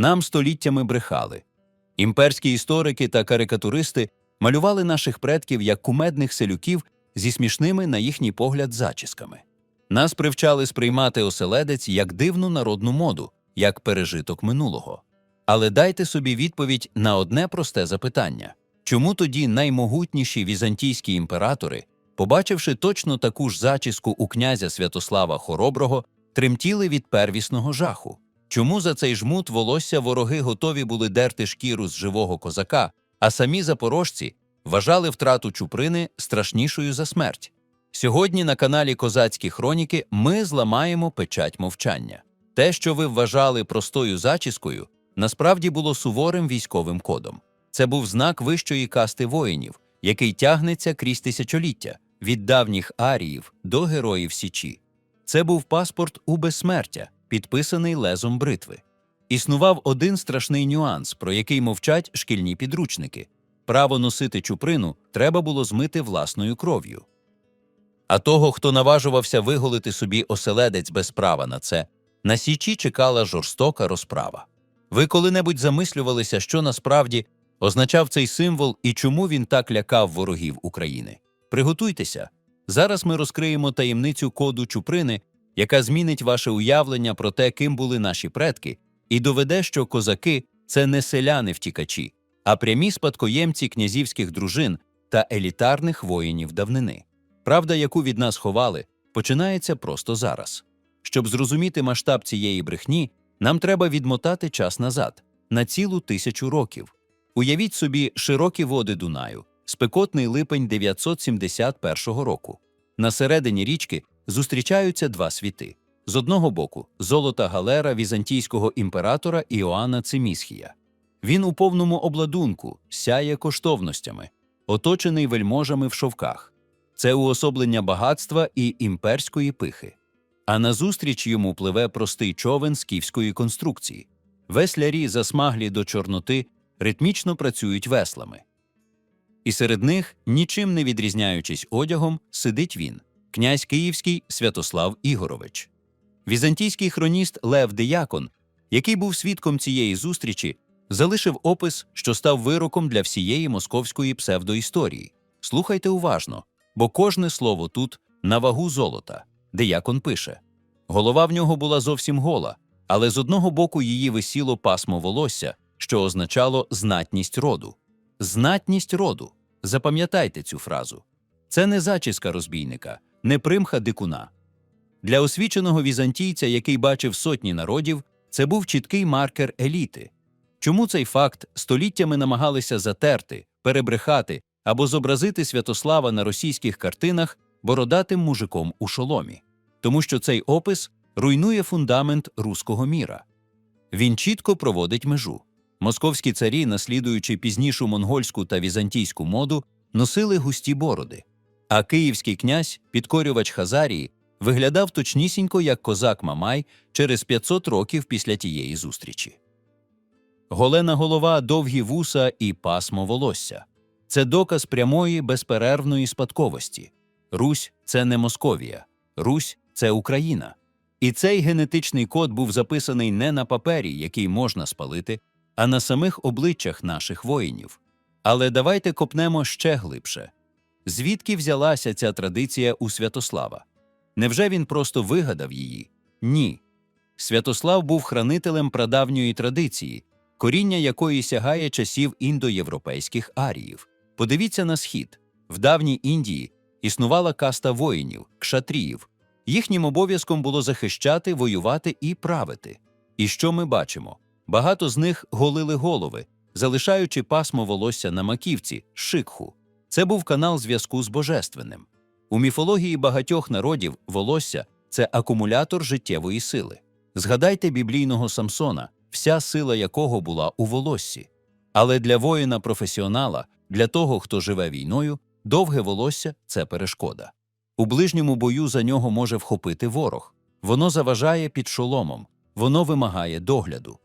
Нам століттями брехали. Імперські історики та карикатуристи малювали наших предків як кумедних селюків зі смішними, на їхній погляд, зачісками. Нас привчали сприймати оселедець як дивну народну моду, як пережиток минулого. Але дайте собі відповідь на одне просте запитання чому тоді наймогутніші візантійські імператори, побачивши точно таку ж зачіску у князя Святослава Хороброго, тремтіли від первісного жаху? Чому за цей жмут волосся вороги готові були дерти шкіру з живого козака, а самі запорожці вважали втрату чуприни страшнішою за смерть? Сьогодні на каналі Козацькі Хроніки ми зламаємо печать мовчання. Те, що ви вважали простою зачіскою, насправді було суворим військовим кодом. Це був знак вищої касти воїнів, який тягнеться крізь тисячоліття від давніх аріїв до героїв Січі. Це був паспорт у безсмертя, підписаний лезом бритви. Існував один страшний нюанс, про який мовчать шкільні підручники право носити чуприну треба було змити власною кров'ю. А того, хто наважувався виголити собі оселедець без права на це, на січі чекала жорстока розправа. Ви коли-небудь замислювалися, що насправді означав цей символ і чому він так лякав ворогів України? Приготуйтеся. Зараз ми розкриємо таємницю коду чуприни, яка змінить ваше уявлення про те, ким були наші предки, і доведе, що козаки це не селяни втікачі, а прямі спадкоємці князівських дружин та елітарних воїнів давнини. Правда, яку від нас ховали, починається просто зараз. Щоб зрозуміти масштаб цієї брехні, нам треба відмотати час назад на цілу тисячу років. Уявіть собі широкі води Дунаю, спекотний липень 971 року. На середині річки зустрічаються два світи: з одного боку золота галера візантійського імператора Іоанна Цимісхія. Він у повному обладунку сяє коштовностями, оточений вельможами в шовках. Це уособлення багатства і імперської пихи. А назустріч йому пливе простий човен скіфської конструкції. Веслярі, засмаглі до чорноти, ритмічно працюють веслами. І серед них, нічим не відрізняючись одягом, сидить він, князь Київський Святослав Ігорович. Візантійський хроніст Лев Деякон, який був свідком цієї зустрічі, залишив опис, що став вироком для всієї московської псевдоісторії. Слухайте уважно, бо кожне слово тут на вагу золота. Деякон пише: голова в нього була зовсім гола, але з одного боку її висіло пасмо волосся, що означало знатність роду. Знатність роду. Запам'ятайте цю фразу. Це не зачіска розбійника, не примха дикуна. Для освіченого візантійця, який бачив сотні народів, це був чіткий маркер еліти. Чому цей факт століттями намагалися затерти, перебрехати або зобразити Святослава на російських картинах бородатим мужиком у шоломі? Тому що цей опис руйнує фундамент руського міра. Він чітко проводить межу. Московські царі, наслідуючи пізнішу монгольську та візантійську моду, носили густі бороди, а київський князь, підкорювач Хазарії, виглядав точнісінько як козак Мамай через 500 років після тієї зустрічі. Голена голова, довгі вуса і пасмо волосся це доказ прямої безперервної спадковості. Русь це не Московія, Русь це Україна. І цей генетичний код був записаний не на папері, який можна спалити, а на самих обличчях наших воїнів. Але давайте копнемо ще глибше. Звідки взялася ця традиція у Святослава? Невже він просто вигадав її? Ні. Святослав був хранителем прадавньої традиції, коріння якої сягає часів індоєвропейських аріїв. Подивіться на схід. В давній Індії існувала каста воїнів, кшатріїв. Їхнім обов'язком було захищати, воювати і правити. І що ми бачимо? Багато з них голили голови, залишаючи пасмо волосся на маківці, шикху. Це був канал зв'язку з божественним. У міфології багатьох народів волосся це акумулятор життєвої сили. Згадайте біблійного Самсона, вся сила якого була у волоссі. Але для воїна-професіонала, для того, хто живе війною, довге волосся це перешкода. У ближньому бою за нього може вхопити ворог. Воно заважає під шоломом, воно вимагає догляду.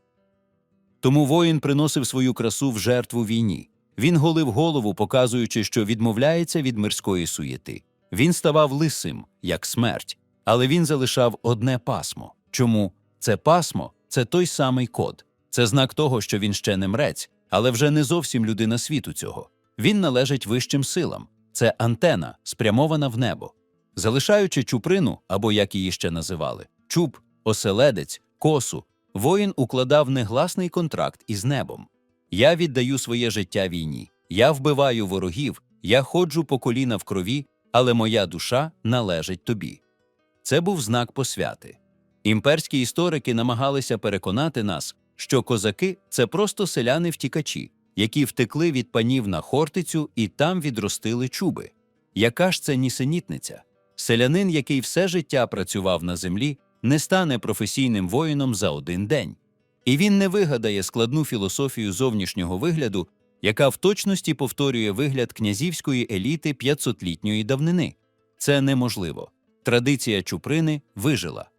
Тому воїн приносив свою красу в жертву війні. Він голив голову, показуючи, що відмовляється від мирської суєти. Він ставав лисим, як смерть, але він залишав одне пасмо. Чому це пасмо це той самий код, Це знак того, що він ще не мрець, але вже не зовсім людина світу цього. Він належить вищим силам. Це антена, спрямована в небо. Залишаючи чуприну, або як її ще називали, чуб, оселедець, косу, воїн укладав негласний контракт із небом. Я віддаю своє життя війні, я вбиваю ворогів, я ходжу по коліна в крові, але моя душа належить тобі. Це був знак посвяти. Імперські історики намагалися переконати нас, що козаки це просто селяни втікачі, які втекли від панів на Хортицю і там відростили чуби. Яка ж це нісенітниця? Селянин, який все життя працював на землі, не стане професійним воїном за один день. І він не вигадає складну філософію зовнішнього вигляду, яка в точності повторює вигляд князівської еліти 500-літньої давнини. Це неможливо. Традиція чуприни вижила.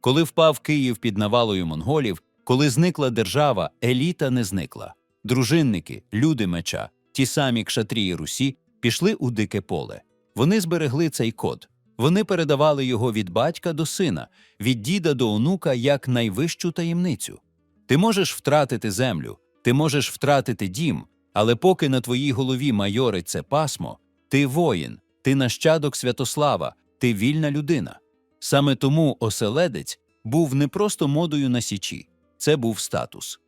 Коли впав Київ під навалою монголів, коли зникла держава, еліта не зникла. Дружинники, люди меча, ті самі кшатрії Русі, пішли у дике поле. Вони зберегли цей код. Вони передавали його від батька до сина, від діда до онука як найвищу таємницю. Ти можеш втратити землю, ти можеш втратити дім, але поки на твоїй голові майорить це пасмо, ти воїн, ти нащадок Святослава, ти вільна людина. Саме тому оселедець був не просто модою на січі, це був статус.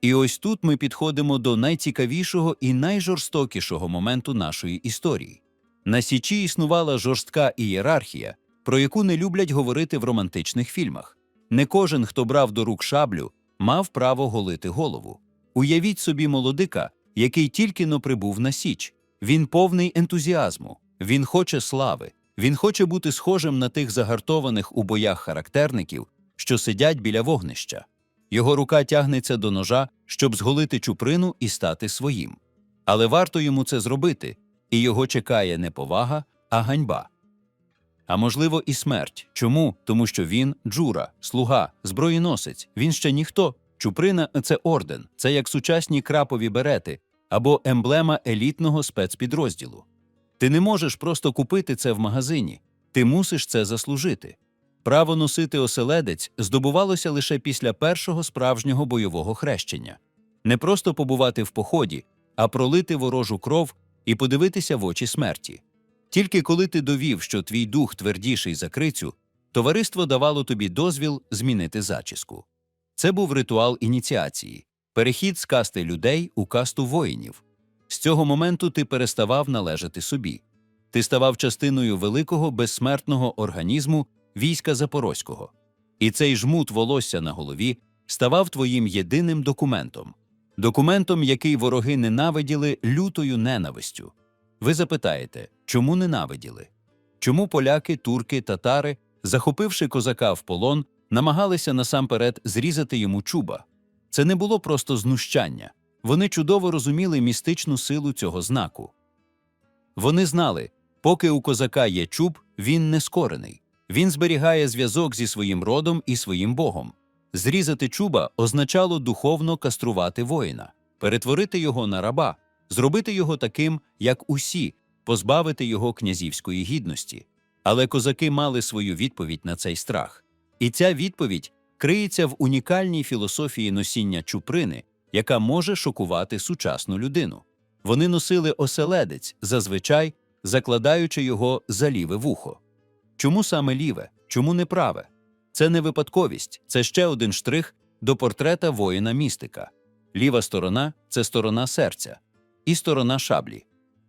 І ось тут ми підходимо до найцікавішого і найжорстокішого моменту нашої історії. На січі існувала жорстка ієрархія, про яку не люблять говорити в романтичних фільмах. Не кожен, хто брав до рук шаблю, мав право голити голову. Уявіть собі молодика, який тільки но прибув на січ. Він повний ентузіазму, він хоче слави, він хоче бути схожим на тих загартованих у боях характерників, що сидять біля вогнища. Його рука тягнеться до ножа, щоб зголити чуприну і стати своїм. Але варто йому це зробити, і його чекає не повага, а ганьба. А можливо, і смерть. Чому? Тому що він джура, слуга, зброєносець, він ще ніхто. Чуприна це орден, це як сучасні крапові берети або емблема елітного спецпідрозділу. Ти не можеш просто купити це в магазині, ти мусиш це заслужити. Право носити оселедець здобувалося лише після першого справжнього бойового хрещення не просто побувати в поході, а пролити ворожу кров і подивитися в очі смерті. Тільки коли ти довів, що твій дух твердіший за крицю, товариство давало тобі дозвіл змінити зачіску. Це був ритуал ініціації, перехід з касти людей у касту воїнів. З цього моменту ти переставав належати собі. Ти ставав частиною великого безсмертного організму війська Запорозького. І цей жмут волосся на голові ставав твоїм єдиним документом документом, який вороги ненавиділи лютою ненавистю. Ви запитаєте, чому ненавиділи? Чому поляки, турки, татари, захопивши козака в полон, намагалися насамперед зрізати йому чуба? Це не було просто знущання. Вони чудово розуміли містичну силу цього знаку. Вони знали, поки у козака є чуб, він не скорений. Він зберігає зв'язок зі своїм родом і своїм богом. Зрізати чуба означало духовно каструвати воїна, перетворити його на раба, зробити його таким, як усі, позбавити його князівської гідності. Але козаки мали свою відповідь на цей страх. І ця відповідь криється в унікальній філософії носіння чуприни, яка може шокувати сучасну людину. Вони носили оселедець, зазвичай закладаючи його за ліве вухо. Чому саме ліве? Чому не праве? Це не випадковість, це ще один штрих до портрета воїна містика. Ліва сторона це сторона серця, і сторона шаблі.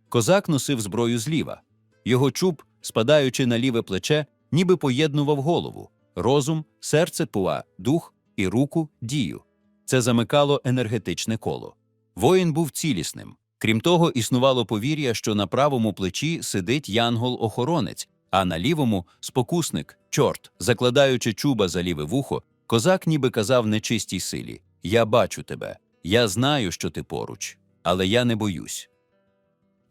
Козак носив зброю зліва. Його чуб, спадаючи на ліве плече, ніби поєднував голову, розум, серце пуа, дух і руку дію. Це замикало енергетичне коло. Воїн був цілісним. Крім того, існувало повір'я, що на правому плечі сидить янгол-охоронець, а на лівому спокусник, чорт, закладаючи чуба за ліве вухо, козак ніби казав нечистій силі: Я бачу тебе, я знаю, що ти поруч, але я не боюсь.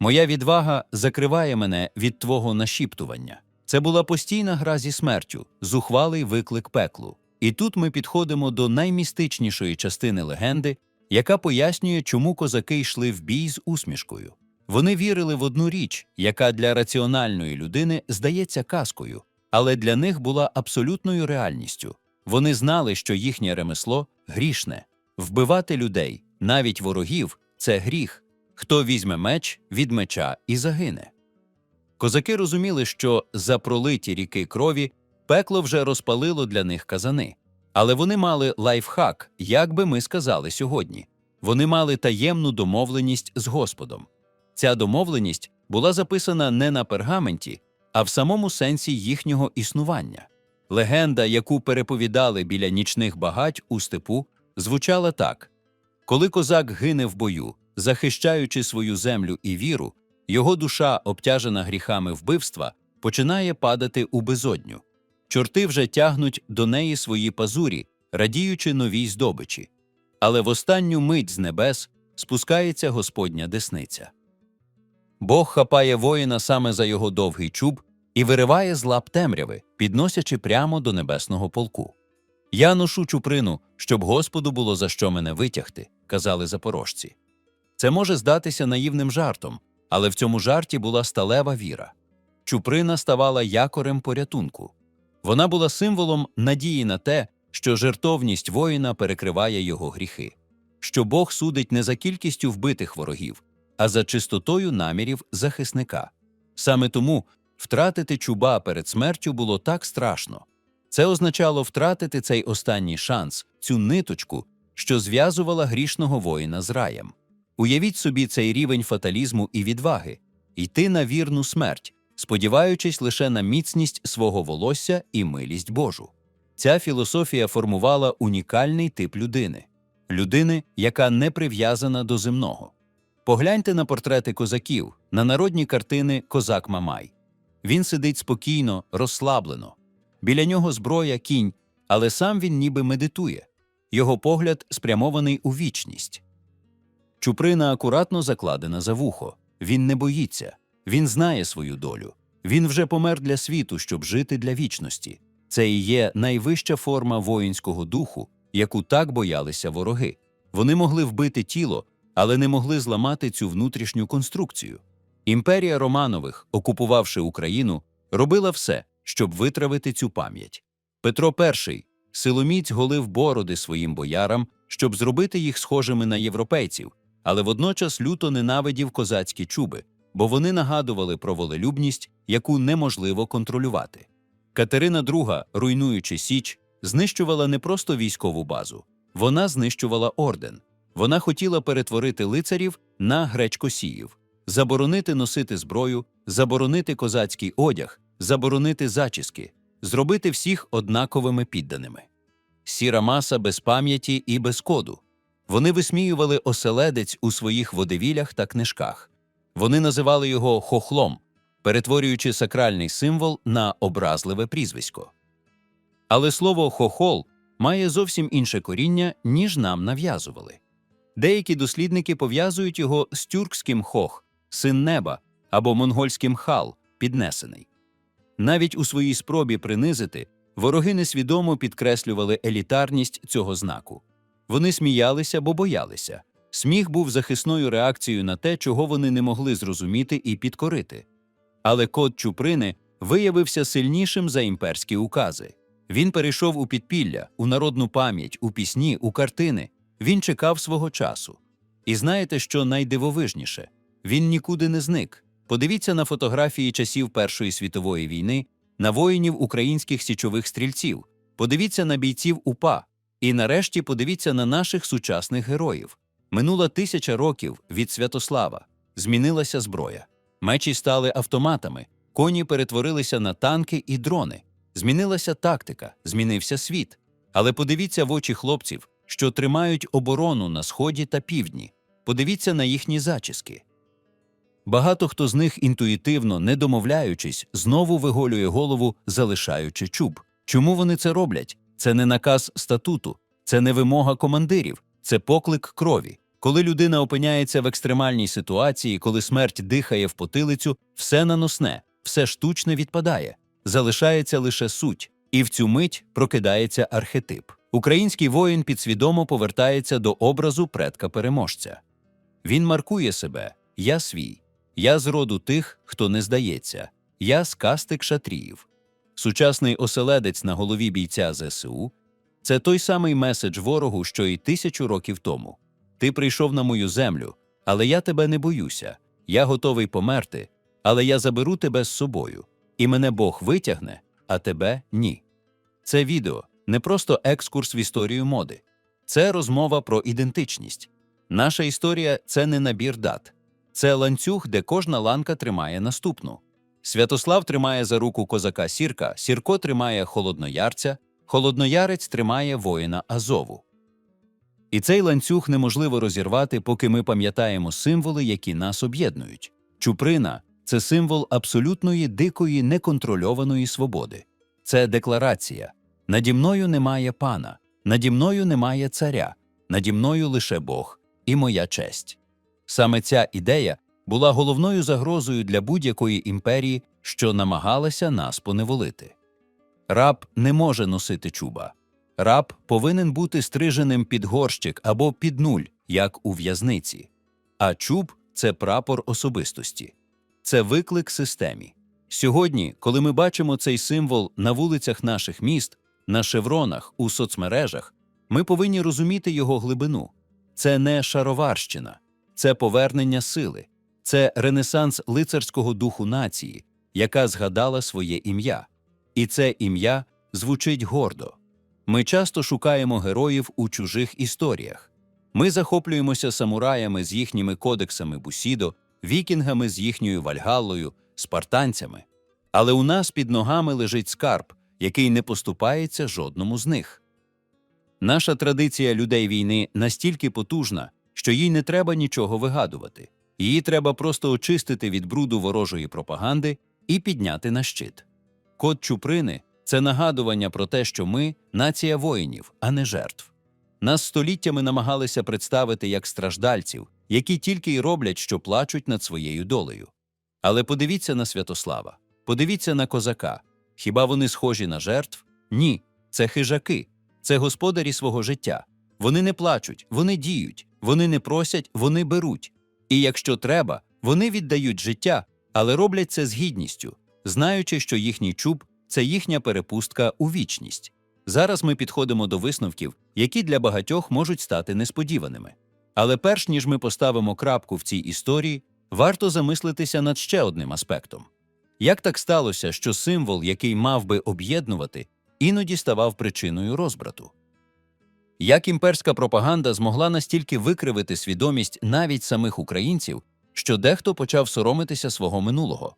Моя відвага закриває мене від твого нашіптування. Це була постійна гра зі смертю, зухвалий виклик пеклу. І тут ми підходимо до наймістичнішої частини легенди, яка пояснює, чому козаки йшли в бій з усмішкою. Вони вірили в одну річ, яка для раціональної людини здається казкою, але для них була абсолютною реальністю. Вони знали, що їхнє ремесло грішне. Вбивати людей, навіть ворогів, це гріх. Хто візьме меч від меча і загине. Козаки розуміли, що за пролиті ріки крові пекло вже розпалило для них казани. Але вони мали лайфхак, як би ми сказали сьогодні. Вони мали таємну домовленість з Господом. Ця домовленість була записана не на пергаменті, а в самому сенсі їхнього існування. Легенда, яку переповідали біля нічних багать у степу, звучала так: коли козак гине в бою, захищаючи свою землю і віру, його душа, обтяжена гріхами вбивства, починає падати у безодню. Чорти вже тягнуть до неї свої пазурі, радіючи новій здобичі. Але в останню мить з небес спускається Господня десниця. Бог хапає воїна саме за його довгий чуб і вириває з лап темряви, підносячи прямо до небесного полку. Я ношу чуприну, щоб Господу було за що мене витягти, казали запорожці. Це може здатися наївним жартом, але в цьому жарті була сталева віра. Чуприна ставала якорем порятунку. Вона була символом надії на те, що жертовність воїна перекриває його гріхи, що Бог судить не за кількістю вбитих ворогів, а за чистотою намірів захисника. Саме тому втратити чуба перед смертю було так страшно. Це означало втратити цей останній шанс, цю ниточку, що зв'язувала грішного воїна з раєм. Уявіть собі цей рівень фаталізму і відваги йти на вірну смерть, сподіваючись лише на міцність свого волосся і милість Божу. Ця філософія формувала унікальний тип людини людини, яка не прив'язана до земного. Погляньте на портрети козаків, на народні картини Козак Мамай. Він сидить спокійно, розслаблено. Біля нього зброя, кінь, але сам він ніби медитує. Його погляд спрямований у вічність. Чуприна акуратно закладена за вухо. Він не боїться, він знає свою долю. Він вже помер для світу, щоб жити для вічності. Це і є найвища форма воїнського духу, яку так боялися вороги. Вони могли вбити тіло, але не могли зламати цю внутрішню конструкцію. Імперія Романових, окупувавши Україну, робила все, щоб витравити цю пам'ять. Петро І силоміць голив бороди своїм боярам, щоб зробити їх схожими на європейців, але водночас люто ненавидів козацькі чуби, бо вони нагадували про волелюбність, яку неможливо контролювати. Катерина II, руйнуючи Січ, знищувала не просто військову базу, вона знищувала орден. Вона хотіла перетворити лицарів на гречкосіїв, заборонити носити зброю, заборонити козацький одяг, заборонити зачіски, зробити всіх однаковими підданими. Сіра маса без пам'яті і без коду. Вони висміювали оселедець у своїх водевілях та книжках. Вони називали його хохлом, перетворюючи сакральний символ на образливе прізвисько. Але слово хохол має зовсім інше коріння, ніж нам нав'язували. Деякі дослідники пов'язують його з тюркським хох, син неба або монгольським хал, піднесений. Навіть у своїй спробі принизити вороги несвідомо підкреслювали елітарність цього знаку. Вони сміялися, бо боялися. Сміх був захисною реакцією на те, чого вони не могли зрозуміти і підкорити. Але код Чуприни виявився сильнішим за імперські укази. Він перейшов у підпілля, у народну пам'ять, у пісні, у картини. Він чекав свого часу. І знаєте, що найдивовижніше? Він нікуди не зник. Подивіться на фотографії часів Першої світової війни, на воїнів українських січових стрільців, подивіться на бійців УПА, і нарешті подивіться на наших сучасних героїв. Минула тисяча років від Святослава, змінилася зброя. Мечі стали автоматами, коні перетворилися на танки і дрони. Змінилася тактика, змінився світ. Але подивіться в очі хлопців, що тримають оборону на сході та півдні. Подивіться на їхні зачіски. Багато хто з них інтуїтивно, не домовляючись, знову виголює голову, залишаючи чуб. Чому вони це роблять? Це не наказ статуту, це не вимога командирів, це поклик крові. Коли людина опиняється в екстремальній ситуації, коли смерть дихає в потилицю, все наносне, все штучне відпадає, залишається лише суть, і в цю мить прокидається архетип. Український воїн підсвідомо повертається до образу предка переможця. Він маркує себе Я свій, я з роду тих, хто не здається, я з касти кшатріїв. Сучасний оселедець на голові бійця ЗСУ Це той самий меседж ворогу, що й тисячу років тому. Ти прийшов на мою землю, але я тебе не боюся. Я готовий померти, але я заберу тебе з собою. І мене Бог витягне, а тебе ні. Це відео не просто екскурс в історію моди, це розмова про ідентичність. Наша історія це не набір дат, це ланцюг, де кожна ланка тримає наступну. Святослав тримає за руку козака Сірка, Сірко тримає холодноярця, холодноярець тримає воїна Азову. І цей ланцюг неможливо розірвати, поки ми пам'ятаємо символи, які нас об'єднують. Чуприна це символ абсолютної дикої неконтрольованої свободи. Це декларація. Наді мною немає пана, наді мною немає царя, наді мною лише Бог і моя честь. Саме ця ідея була головною загрозою для будь-якої імперії, що намагалася нас поневолити. Раб не може носити чуба. Раб повинен бути стриженим під горщик або під нуль, як у в'язниці. А чуб це прапор особистості, це виклик системі. Сьогодні, коли ми бачимо цей символ на вулицях наших міст, на шевронах, у соцмережах, ми повинні розуміти його глибину. Це не шароварщина, це повернення сили, це ренесанс лицарського духу нації, яка згадала своє ім'я. І це ім'я звучить гордо. Ми часто шукаємо героїв у чужих історіях. Ми захоплюємося самураями з їхніми кодексами Бусідо, вікінгами з їхньою вальгаллою, спартанцями. Але у нас під ногами лежить скарб, який не поступається жодному з них. Наша традиція людей війни настільки потужна, що їй не треба нічого вигадувати. Її треба просто очистити від бруду ворожої пропаганди і підняти на щит. Код Чуприни це нагадування про те, що ми нація воїнів, а не жертв. Нас століттями намагалися представити як страждальців, які тільки й роблять, що плачуть над своєю долею. Але подивіться на Святослава, подивіться на козака. Хіба вони схожі на жертв? Ні, це хижаки, це господарі свого життя. Вони не плачуть, вони діють, вони не просять, вони беруть. І якщо треба, вони віддають життя, але роблять це з гідністю, знаючи, що їхній чуб це їхня перепустка у вічність. Зараз ми підходимо до висновків, які для багатьох можуть стати несподіваними. Але перш ніж ми поставимо крапку в цій історії, варто замислитися над ще одним аспектом. Як так сталося, що символ, який мав би об'єднувати, іноді ставав причиною розбрату? Як імперська пропаганда змогла настільки викривити свідомість навіть самих українців, що дехто почав соромитися свого минулого?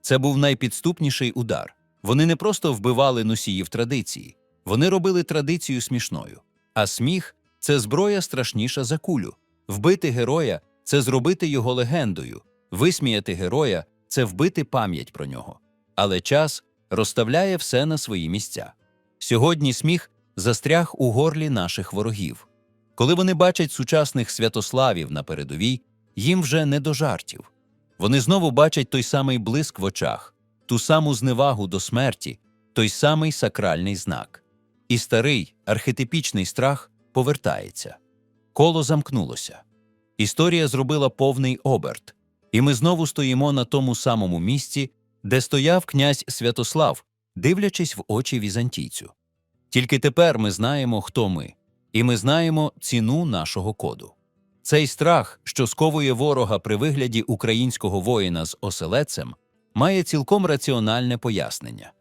Це був найпідступніший удар. Вони не просто вбивали носіїв традиції, вони робили традицію смішною. А сміх це зброя страшніша за кулю. Вбити героя це зробити його легендою, висміяти героя це вбити пам'ять про нього. Але час розставляє все на свої місця. Сьогодні сміх застряг у горлі наших ворогів. Коли вони бачать сучасних святославів на передовій, їм вже не до жартів. Вони знову бачать той самий блиск в очах, ту саму зневагу до смерті, той самий сакральний знак. І старий архетипічний страх повертається. Коло замкнулося. Історія зробила повний оберт, і ми знову стоїмо на тому самому місці, де стояв князь Святослав, дивлячись в очі візантійцю. Тільки тепер ми знаємо, хто ми, і ми знаємо ціну нашого коду. Цей страх, що сковує ворога при вигляді українського воїна з оселедцем, має цілком раціональне пояснення.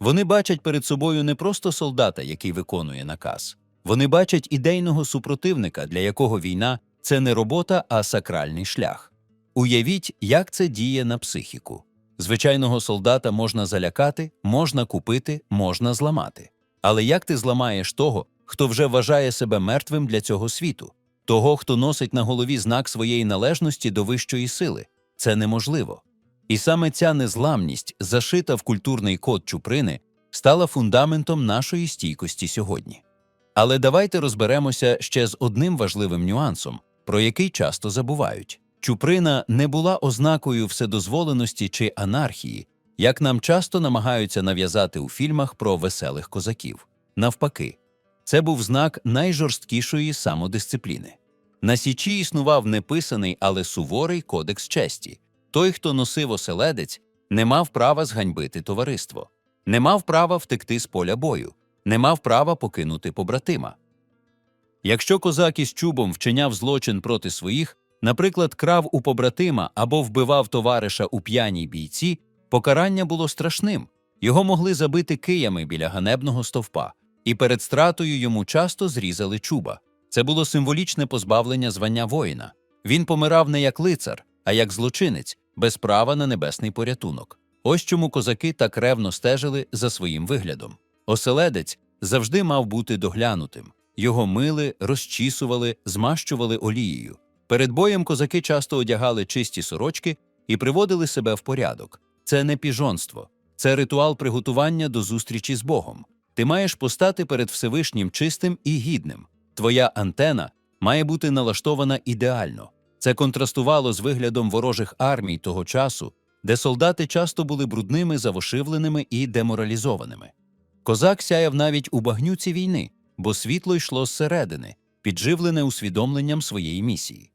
Вони бачать перед собою не просто солдата, який виконує наказ, вони бачать ідейного супротивника, для якого війна це не робота, а сакральний шлях. Уявіть, як це діє на психіку. Звичайного солдата можна залякати, можна купити, можна зламати. Але як ти зламаєш того, хто вже вважає себе мертвим для цього світу, того, хто носить на голові знак своєї належності до вищої сили? Це неможливо. І саме ця незламність, зашита в культурний код Чуприни, стала фундаментом нашої стійкості сьогодні. Але давайте розберемося ще з одним важливим нюансом, про який часто забувають. Чуприна не була ознакою вседозволеності чи анархії, як нам часто намагаються нав'язати у фільмах про веселих козаків. Навпаки, це був знак найжорсткішої самодисципліни. На Січі існував неписаний, але суворий кодекс честі. Той, хто носив оселедець, не мав права зганьбити товариство, не мав права втекти з поля бою, не мав права покинути побратима. Якщо козак із чубом вчиняв злочин проти своїх, наприклад, крав у побратима або вбивав товариша у п'яній бійці, покарання було страшним. Його могли забити киями біля ганебного стовпа, і перед стратою йому часто зрізали чуба. Це було символічне позбавлення звання воїна. Він помирав не як лицар, а як злочинець, без права на небесний порятунок. Ось чому козаки так ревно стежили за своїм виглядом. Оселедець завжди мав бути доглянутим. Його мили, розчісували, змащували олією. Перед боєм козаки часто одягали чисті сорочки і приводили себе в порядок. Це не піжонство, це ритуал приготування до зустрічі з Богом. Ти маєш постати перед Всевишнім чистим і гідним. Твоя антена має бути налаштована ідеально. Це контрастувало з виглядом ворожих армій того часу, де солдати часто були брудними, завошивленими і деморалізованими. Козак сяяв навіть у багнюці війни, бо світло йшло зсередини, підживлене усвідомленням своєї місії.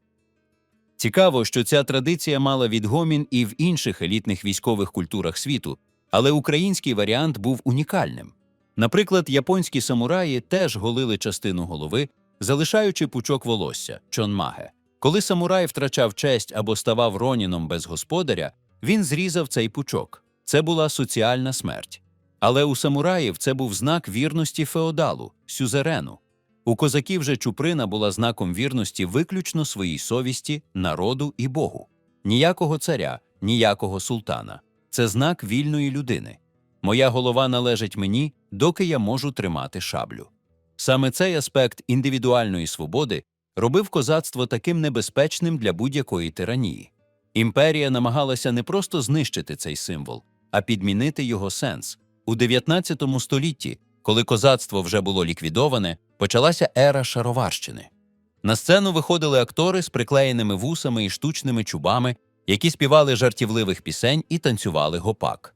Цікаво, що ця традиція мала відгомін і в інших елітних військових культурах світу, але український варіант був унікальним. Наприклад, японські самураї теж голили частину голови, залишаючи пучок волосся чонмаге. Коли самурай втрачав честь або ставав роніном без господаря, він зрізав цей пучок. Це була соціальна смерть. Але у самураїв це був знак вірності феодалу, сюзерену. У козаків же чуприна була знаком вірності виключно своїй совісті, народу і Богу. Ніякого царя, ніякого султана. Це знак вільної людини. Моя голова належить мені, доки я можу тримати шаблю. Саме цей аспект індивідуальної свободи робив козацтво таким небезпечним для будь-якої тиранії. Імперія намагалася не просто знищити цей символ, а підмінити його сенс. У 19 столітті, коли козацтво вже було ліквідоване, почалася ера шароварщини. На сцену виходили актори з приклеєними вусами і штучними чубами, які співали жартівливих пісень і танцювали гопак.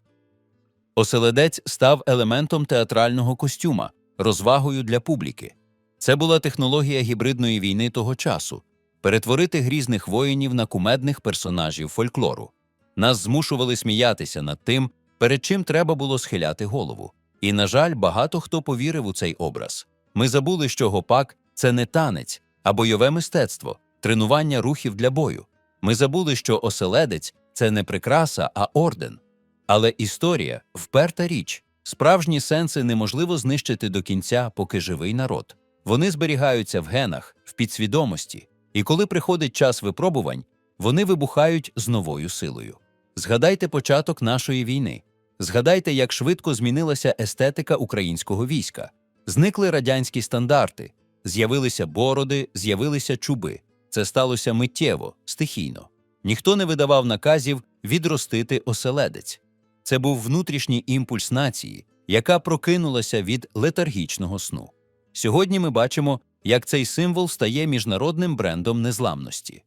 Оселедець став елементом театрального костюма, розвагою для публіки. Це була технологія гібридної війни того часу перетворити грізних воїнів на кумедних персонажів фольклору. Нас змушували сміятися над тим, перед чим треба було схиляти голову. І, на жаль, багато хто повірив у цей образ. Ми забули, що гопак це не танець, а бойове мистецтво, тренування рухів для бою. Ми забули, що оселедець це не прикраса, а орден. Але історія вперта річ. Справжні сенси неможливо знищити до кінця, поки живий народ. Вони зберігаються в генах, в підсвідомості, і коли приходить час випробувань, вони вибухають з новою силою. Згадайте початок нашої війни. Згадайте, як швидко змінилася естетика українського війська. Зникли радянські стандарти, з'явилися бороди, з'явилися чуби. Це сталося миттєво, стихійно. Ніхто не видавав наказів відростити оселедець. Це був внутрішній імпульс нації, яка прокинулася від летаргічного сну. Сьогодні ми бачимо, як цей символ стає міжнародним брендом незламності.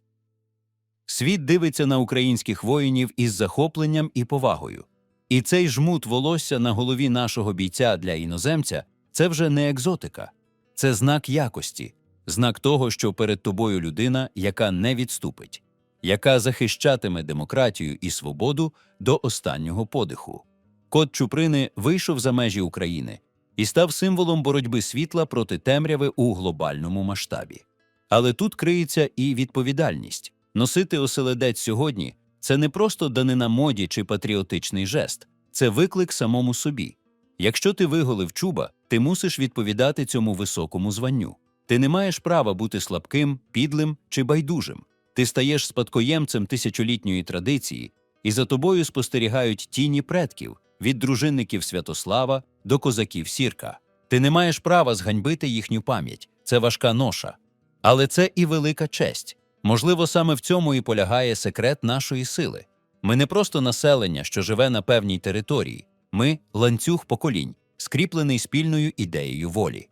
Світ дивиться на українських воїнів із захопленням і повагою. І цей жмут волосся на голові нашого бійця для іноземця це вже не екзотика, це знак якості, знак того, що перед тобою людина, яка не відступить, яка захищатиме демократію і свободу до останнього подиху. Код Чуприни вийшов за межі України і став символом боротьби світла проти темряви у глобальному масштабі. Але тут криється і відповідальність носити оселедець сьогодні це не просто данина моді чи патріотичний жест, це виклик самому собі. Якщо ти виголив чуба, ти мусиш відповідати цьому високому званню. Ти не маєш права бути слабким, підлим чи байдужим. Ти стаєш спадкоємцем тисячолітньої традиції, і за тобою спостерігають тіні предків від дружинників Святослава до козаків Сірка. Ти не маєш права зганьбити їхню пам'ять, це важка ноша. Але це і велика честь. Можливо, саме в цьому і полягає секрет нашої сили. Ми не просто населення, що живе на певній території, ми ланцюг поколінь, скріплений спільною ідеєю волі.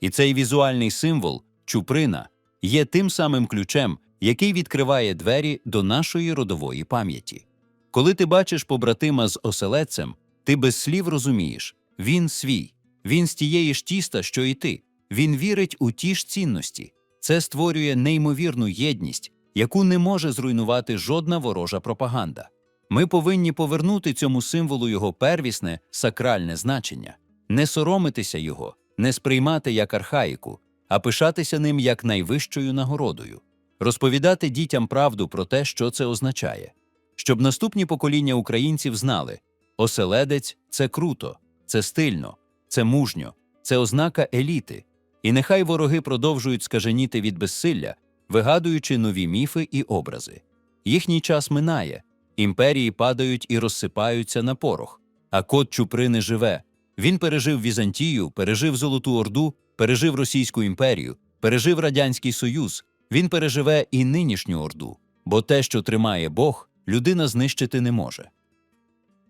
І цей візуальний символ, чуприна, є тим самим ключем, який відкриває двері до нашої родової пам'яті. Коли ти бачиш побратима з оселедцем, ти без слів розумієш він свій, він з тієї ж тіста, що і ти, він вірить у ті ж цінності. Це створює неймовірну єдність, яку не може зруйнувати жодна ворожа пропаганда. Ми повинні повернути цьому символу його первісне сакральне значення. не соромитися його, не сприймати як архаїку, а пишатися ним як найвищою нагородою, розповідати дітям правду про те, що це означає, щоб наступні покоління українців знали, оселедець це круто, це стильно, це мужньо, це ознака еліти, і нехай вороги продовжують скаженіти від безсилля, вигадуючи нові міфи і образи. Їхній час минає, імперії падають і розсипаються на порох, а кот Чуприни живе. Він пережив Візантію, пережив Золоту Орду, пережив Російську імперію, пережив Радянський Союз. Він переживе і нинішню Орду, бо те, що тримає Бог, людина знищити не може.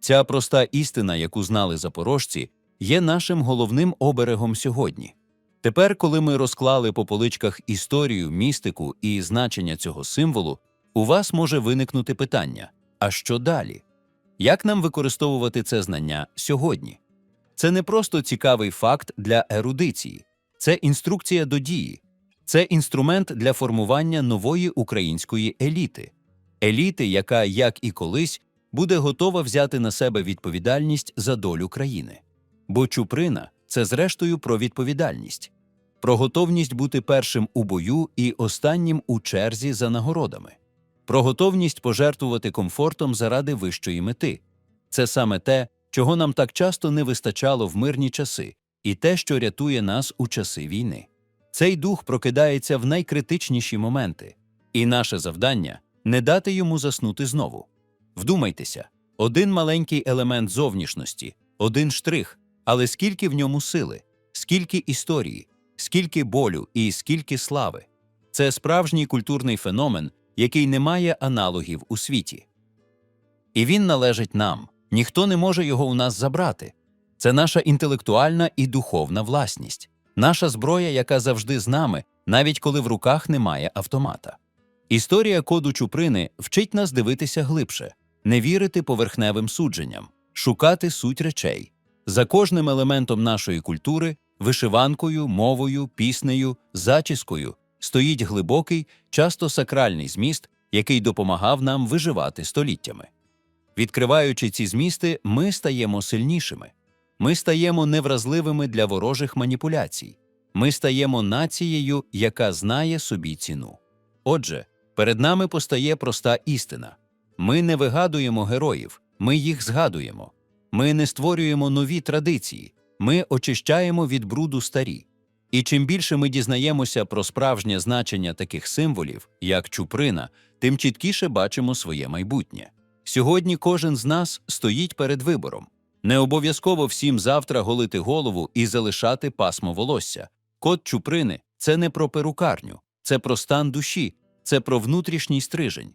Ця проста істина, яку знали запорожці, є нашим головним оберегом сьогодні. Тепер, коли ми розклали по поличках історію, містику і значення цього символу, у вас може виникнути питання: а що далі? Як нам використовувати це знання сьогодні? Це не просто цікавий факт для ерудиції, це інструкція до дії, це інструмент для формування нової української еліти, еліти, яка, як і колись, буде готова взяти на себе відповідальність за долю країни. Бо Чуприна це зрештою про відповідальність, про готовність бути першим у бою і останнім у черзі за нагородами, про готовність пожертвувати комфортом заради вищої мети. Це саме те, чого нам так часто не вистачало в мирні часи, і те, що рятує нас у часи війни. Цей дух прокидається в найкритичніші моменти, і наше завдання не дати йому заснути знову. Вдумайтеся, один маленький елемент зовнішності, один штрих, але скільки в ньому сили, скільки історії, скільки болю і скільки слави. Це справжній культурний феномен, який не має аналогів у світі. І він належить нам, ніхто не може його у нас забрати. Це наша інтелектуальна і духовна власність, наша зброя, яка завжди з нами, навіть коли в руках немає автомата. Історія коду Чуприни вчить нас дивитися глибше, не вірити поверхневим судженням, шукати суть речей. За кожним елементом нашої культури, вишиванкою, мовою, піснею, зачіскою стоїть глибокий, часто сакральний зміст, який допомагав нам виживати століттями. Відкриваючи ці змісти, ми стаємо сильнішими. Ми стаємо невразливими для ворожих маніпуляцій. Ми стаємо нацією, яка знає собі ціну. Отже, перед нами постає проста істина: ми не вигадуємо героїв, ми їх згадуємо. Ми не створюємо нові традиції, ми очищаємо від бруду старі. І чим більше ми дізнаємося про справжнє значення таких символів, як чуприна, тим чіткіше бачимо своє майбутнє. Сьогодні кожен з нас стоїть перед вибором. Не обов'язково всім завтра голити голову і залишати пасмо волосся. Код чуприни це не про перукарню, це про стан душі, це про внутрішній стрижень.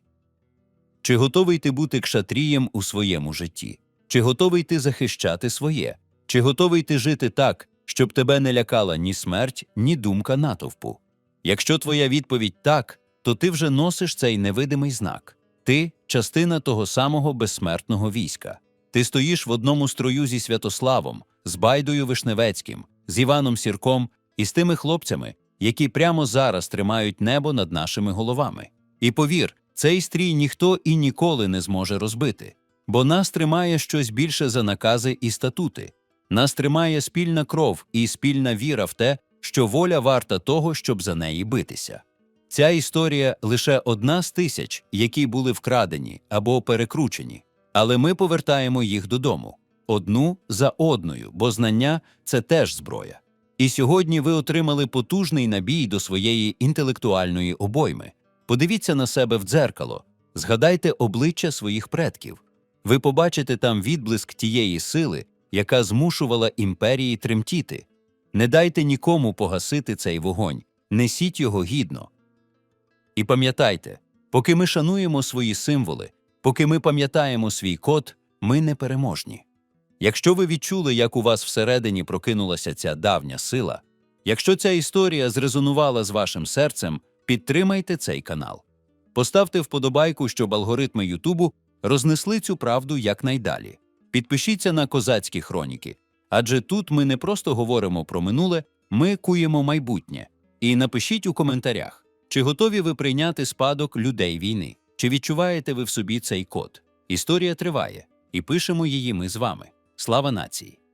Чи готовий ти бути кшатрієм у своєму житті? Чи готовий ти захищати своє? Чи готовий ти жити так, щоб тебе не лякала ні смерть, ні думка натовпу? Якщо твоя відповідь так, то ти вже носиш цей невидимий знак. Ти частина того самого безсмертного війська. Ти стоїш в одному строю зі Святославом, з Байдою Вишневецьким, з Іваном Сірком і з тими хлопцями, які прямо зараз тримають небо над нашими головами. І повір, цей стрій ніхто і ніколи не зможе розбити, бо нас тримає щось більше за накази і статути. Нас тримає спільна кров і спільна віра в те, що воля варта того, щоб за неї битися. Ця історія лише одна з тисяч, які були вкрадені або перекручені, але ми повертаємо їх додому одну за одною, бо знання це теж зброя. І сьогодні ви отримали потужний набій до своєї інтелектуальної обойми. Подивіться на себе в дзеркало, згадайте обличчя своїх предків. Ви побачите там відблиск тієї сили, яка змушувала імперії тремтіти. Не дайте нікому погасити цей вогонь, несіть його гідно. І пам'ятайте, поки ми шануємо свої символи, поки ми пам'ятаємо свій код, ми непереможні. Якщо ви відчули, як у вас всередині прокинулася ця давня сила, якщо ця історія зрезонувала з вашим серцем, підтримайте цей канал. Поставте вподобайку, щоб алгоритми Ютубу рознесли цю правду якнайдалі. Підпишіться на козацькі хроніки, адже тут ми не просто говоримо про минуле, ми куємо майбутнє. І напишіть у коментарях, чи готові ви прийняти спадок людей війни, чи відчуваєте ви в собі цей код. Історія триває, і пишемо її ми з вами. Слава нації!